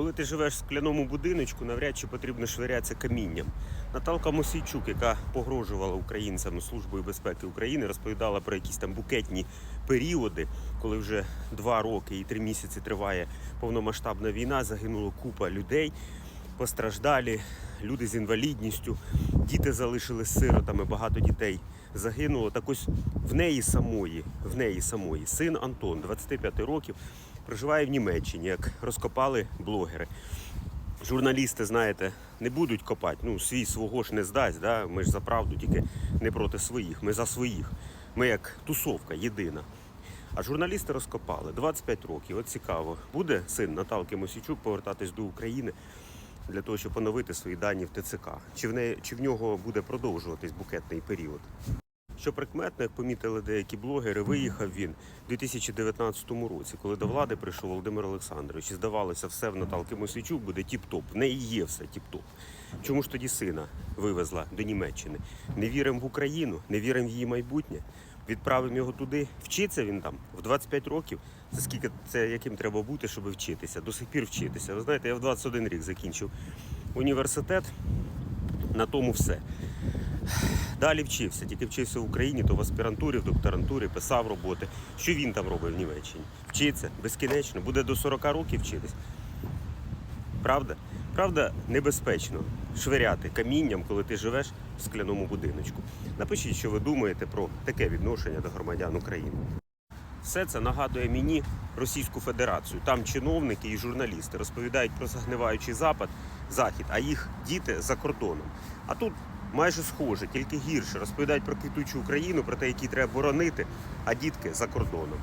Коли ти живеш в скляному будиночку, навряд чи потрібно швирятися камінням. Наталка Мосійчук, яка погрожувала українцям Службою безпеки України, розповідала про якісь там букетні періоди, коли вже два роки і три місяці триває повномасштабна війна, загинуло купа людей, постраждалі, люди з інвалідністю, діти залишились сиротами, багато дітей загинуло. Так ось в неї самої, в неї самої син Антон, 25 років, проживає в Німеччині, як розкопали блогери. Журналісти, знаєте, не будуть копати. Ну, свій свого ж не здасть. Да? Ми ж за правду, тільки не проти своїх. Ми за своїх. Ми як тусовка єдина. А журналісти розкопали 25 років. От цікаво, буде син Наталки Мосійчук повертатись до України для того, щоб поновити свої дані в ТЦК? Чи в, неї, чи в нього буде продовжуватись букетний період? Що прикметно, як помітили деякі блогери, виїхав він у 2019 році, коли до влади прийшов Володимир Олександрович. І здавалося, все в Наталки Мосійчук буде тіп-топ. В неї є все тіп-топ. Чому ж тоді сина вивезла до Німеччини? Не віримо в Україну, не віримо в її майбутнє. Відправимо його туди. Вчиться він там в 25 років. Це скільки це яким треба бути, щоб вчитися? До сих пір вчитися. Ви знаєте, я в 21 рік закінчив університет. На тому все. Далі вчився, тільки вчився в Україні, то в аспірантурі, в докторантурі, писав роботи. Що він там робить в Німеччині? Вчиться безкінечно, буде до 40 років вчитись. Правда? Правда, небезпечно швиряти камінням, коли ти живеш в скляному будиночку. Напишіть, що ви думаєте про таке відношення до громадян України. Все це нагадує мені Російську Федерацію. Там чиновники і журналісти розповідають про загниваючий запад, захід, а їх діти за кордоном. А тут майже схоже, тільки гірше. Розповідають про квітучу Україну, про те, які треба боронити, а дітки за кордоном.